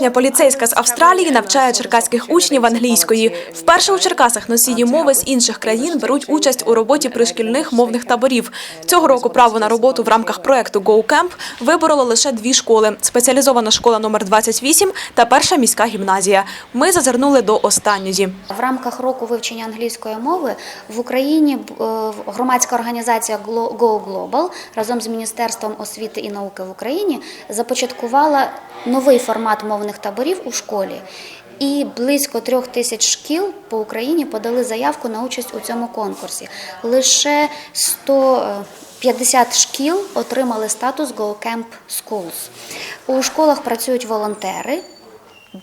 Колишня поліцейська з Австралії навчає черкаських учнів англійської. Вперше у Черкасах носії мови з інших країн беруть участь у роботі пришкільних мовних таборів. Цього року право на роботу в рамках проекту Go Camp вибороло лише дві школи: спеціалізована школа номер 28 та перша міська гімназія. Ми зазирнули до останньої. В рамках року вивчення англійської мови в Україні е, громадська організація Go Global разом з Міністерством освіти і науки в Україні започаткувала новий формат мовних таборів у школі. І близько трьох тисяч шкіл по Україні подали заявку на участь у цьому конкурсі. Лише 150 шкіл отримали статус Go Camp Schools. У школах працюють волонтери.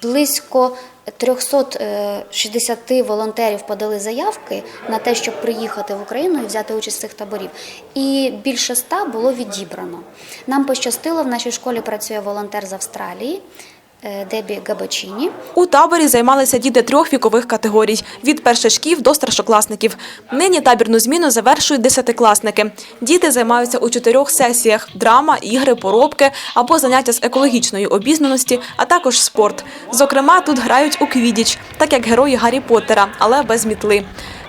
Близько 360 волонтерів подали заявки на те, щоб приїхати в Україну і взяти участь в цих таборів. І більше ста було відібрано. Нам пощастило, в нашій школі працює волонтер з Австралії е, Дебі Габачіні. У таборі займалися діти трьох вікових категорій – від першачків до старшокласників. Нині табірну зміну завершують десятикласники. Діти займаються у чотирьох сесіях – драма, ігри, поробки або заняття з екологічної обізнаності, а також спорт. Зокрема, тут грають у квідіч, так як герої Гаррі Поттера, але без мітли.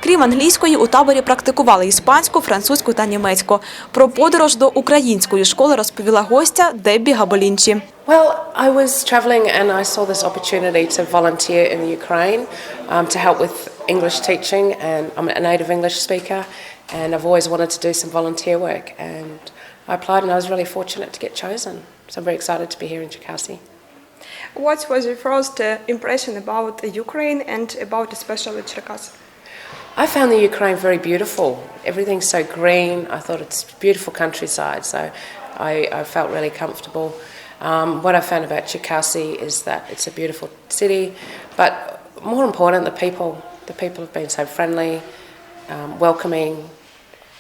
Крім англійської, у таборі практикували іспанську, французьку та німецьку. Про подорож до української школи розповіла гостя Деббі Габолінчі. Well, I was travelling and I saw this opportunity to volunteer in the Ukraine um, to help with English teaching, and I'm a native English speaker, and I've always wanted to do some volunteer work, and I applied, and I was really fortunate to get chosen. So I'm very excited to be here in Cherkasy. What was your first uh, impression about Ukraine and about especially Cherkasy? I found the Ukraine very beautiful. Everything's so green. I thought it's beautiful countryside, so I, I felt really comfortable. Um, what I found about Cherkasy is that it's a beautiful city, but more important, the people. The people have been so friendly, um, welcoming,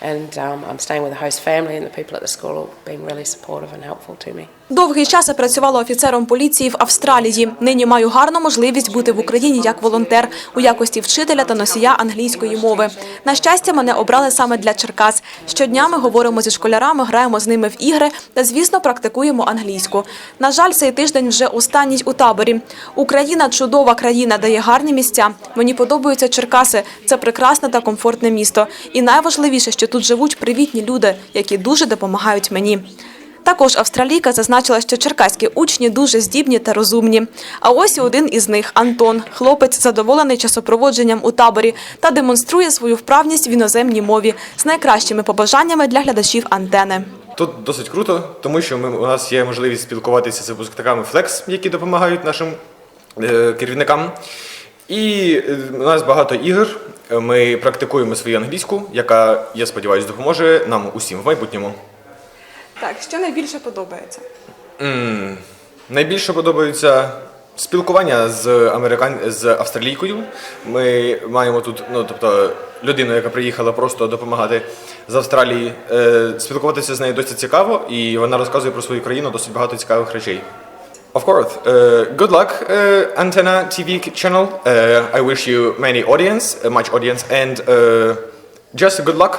and um, I'm staying with a host family, and the people at the school have been really supportive and helpful to me. Довгий час я працювала офіцером поліції в Австралії. Нині маю гарну можливість бути в Україні як волонтер у якості вчителя та носія англійської мови. На щастя, мене обрали саме для Черкас. Щодня ми говоримо зі школярами, граємо з ними в ігри та, звісно, практикуємо англійську. На жаль, цей тиждень вже останній у таборі. Україна чудова країна, дає гарні місця. Мені подобаються Черкаси. Це прекрасне та комфортне місто. І найважливіше, що тут живуть привітні люди, які дуже допомагають мені. Також австралійка зазначила, що черкаські учні дуже здібні та розумні. А ось один із них Антон. Хлопець задоволений часопроводженням у таборі та демонструє свою вправність в іноземній мові з найкращими побажаннями для глядачів антени. Тут досить круто, тому що ми, у нас є можливість спілкуватися з випускниками Flex, які допомагають нашим е, керівникам. І е, у нас багато ігор. Ми практикуємо свою англійську, яка, я сподіваюся, допоможе нам усім в майбутньому. Так, що найбільше подобається? М, Найбільше подобається спілкування з американ... з австралійкою. Ми маємо тут, ну тобто, людину, яка приїхала просто допомагати з Австралії. Е, спілкуватися з нею досить цікаво, і вона розказує про свою країну досить багато цікавих речей. Of course. Uh, good luck, uh, Antenna TV channel. Uh, I wish you many audience, uh, much audience, and uh, just good luck.